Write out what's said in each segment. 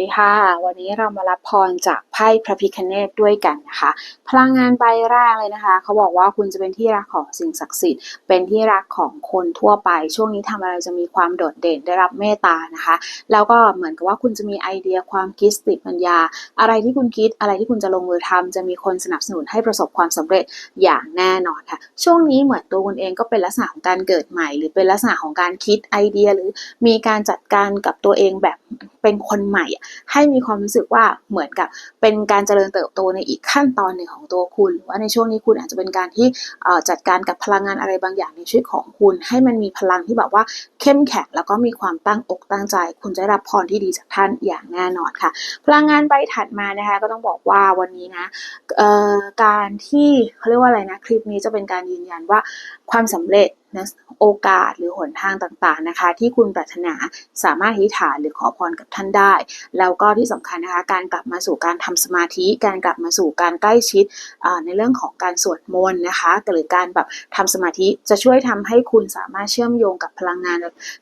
ดีค่ะ วันนี้เรามารับพรจาก พ่พระพิคเนตด้วยกันนะคะ พลังงานใบแรกเลยนะคะ เขาบอกว่าคุณจะเป็นที่รักของสิ่งศักดิ์สิทธิ์ เป็นที่รักของคนทั่วไป ช่วงนี้ทำอะไรจะมีความโดดเด่นได้รับเมตตานะคะ แล้วก็เหมือนกับว่าคุณจะมีไอเดียความคิดสติปัญญา อะไรที่คุณคิดอะไรที่คุณจะลงมือทำจะมีคนสนับสนุนให้ประสบความสำเร็จอย่างแน่นอนค่ะ ช่วงนี้เหมือนตัวคุณเองก็เป็นลักษณะของการเกิดใหม่ หรือเป็นลักษณะของการคิดไอเดียหรือมีการจัดการกับตัวเองแบบเป็นคนใหม่อะให้มีความรู้สึกว่าเหมือนกับเป็น็นการเจริญเติบโตในอีกขั้นตอนหนึ่งของตัวคุณหรือว่าในช่วงนี้คุณอาจจะเป็นการที่จัดการกับพลังงานอะไรบางอย่างในชีวิตของคุณ ให้มันมีพลังที่แบบว่าเข้มแข็งแล้วก็มีความตั้งอกตั้งใจ คุณจะได้รับพรที่ดีจากท่านอย่างแน่นอนค่ะ พลังงานใบถัดมานะคะก็ต้องบอกว่าวันนี้นะการที่เขาเรียกว่าอะไรนะคลิปนี้จะเป็นการยืนยันว่าความสำเร็จ โอกาสหรือหนทางต่างๆนะคะ ที่คุณปรารถนาสามารถอธิษฐานหรือขอพรกับท่านได้ แล้วก็ที่สำคัญนะคะการกลับมาสู่การทำสมาธิ การกลับมาสู่การใกล้ชิดในเรื่องของการสวดมนต์นะคะหรือการแบบทำสมาธิจะช่วยทำให้คุณสามารถเชื่อมโยงกับพลังงาน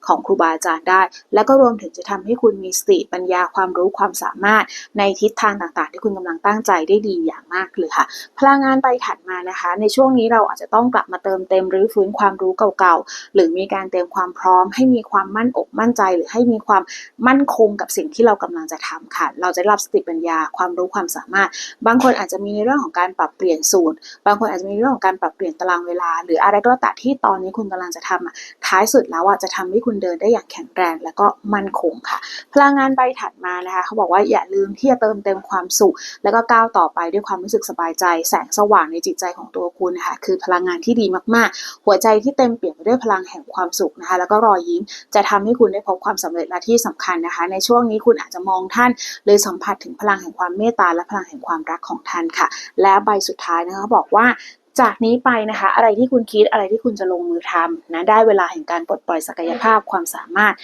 ของครูบาอาจารย์ได้ แล้วก็รวมถึงจะทำให้คุณมีสติปัญญาความรู้ความสามารถในทิศทางต่างๆ ที่คุณกำลังตั้งใจได้ดีอย่าง มากเลยค่ะ พลังงานไปถัดมานะคะ ในช่วงนี้เราอาจจะต้องกลับมาเติมเต็มหรือฟื้นความรู้เก่าๆ หรือมีการเตรียมความพร้อม ให้มีความมั่นอกมั่นใจ หรือให้มีความมั่นคงกับสิ่งที่เรากำลังจะทำค่ะ เราจะรับสติปัญญาความรู้ความสามารถ บางคนอาจจะมีในเรื่องของการปรับเปลี่ยนสูตร บางคนอาจจะมีเรื่องของการปรับเปลี่ยนตารางเวลา หรืออะไรก็แล้วแต่ที่ตอนนี้คุณกำลังจะทำอะท้ายสุดแล้วอะจะทำให้คุณเดินได้อย่างแข็งแรงและก็มั่นคงค่ะ พลังงานใบถัดมานะคะ เขาบอกว่าอย่าลืมที่จะเติมเต็มความสุข แล้วก็ก้าวต่อไปด้วยความรู้สึกสบายใจ แสงสว่างในจิตใจของตัวคุณนะคะคือพลังงานที่ดีมากๆ หัวใจที่เต็มเปี่ยมไปด้วยพลังแห่งความสุขนะคะ แล้วก็รอยยิ้มจะทำให้คุณได้พบความสำเร็จและที่สำคัญนะคะ ในช่วงนี้คุณอาจจะมองท่านเลยสัมผัสถึงพลังแห่งความเมตตาและพลังแห่งความรักของท่านค่ะ และใบสุดท้ายนะคะบอกว่าจากนี้ไปนะคะ อะไรที่คุณคิดอะไรที่คุณจะลงมือทำนะได้เวลาแห่งการปลดปล่อยศักยภาพความสามารถ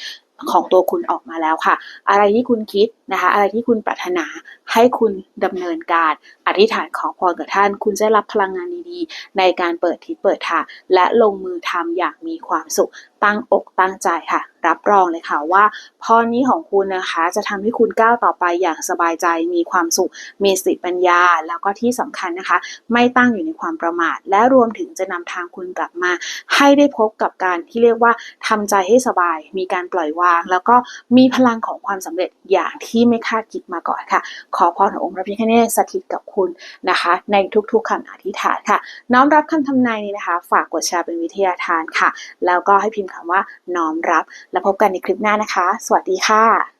ของตัวคุณออกมาแล้วค่ะ อะไรที่คุณคิดนะคะ อะไรที่คุณปรารถนาให้คุณดำเนินการอธิษฐานขอพรกับท่าน คุณจะรับพลังงานดีๆ ในการเปิดทิศเปิดทางและลงมือทำอย่างมีความสุข ตั้งอกตั้งใจค่ะ รับรองเลยค่ะว่าพรนี้ของคุณนะคะจะทำให้คุณก้าวต่อไปอย่างสบายใจมีความสุข มีสติปัญญา แล้วก็ที่สำคัญนะคะ ไม่ตั้งอยู่ในความประมาท และรวมถึงจะนำทางคุณกลับมา ให้ได้พบกับการที่เรียกว่าทำใจให้สบาย มีการปล่อยวาง แล้วก็มีพลังของความสำเร็จอย่างที่ไม่คาดคิดมาก่อนค่ะ ขอพรขององค์พระพิฆเนศสถิตกับคุณนะคะ ในทุกๆคำอธิษฐานค่ะ น้อมรับคำทำนายนี้นะคะ ฝากกดแชร์เป็นวิทยาทานค่ะ แล้วก็ให้พิมพ์คำว่าน้อมรับ แล้วพบกันในคลิปหน้านะคะ สวัสดีค่ะ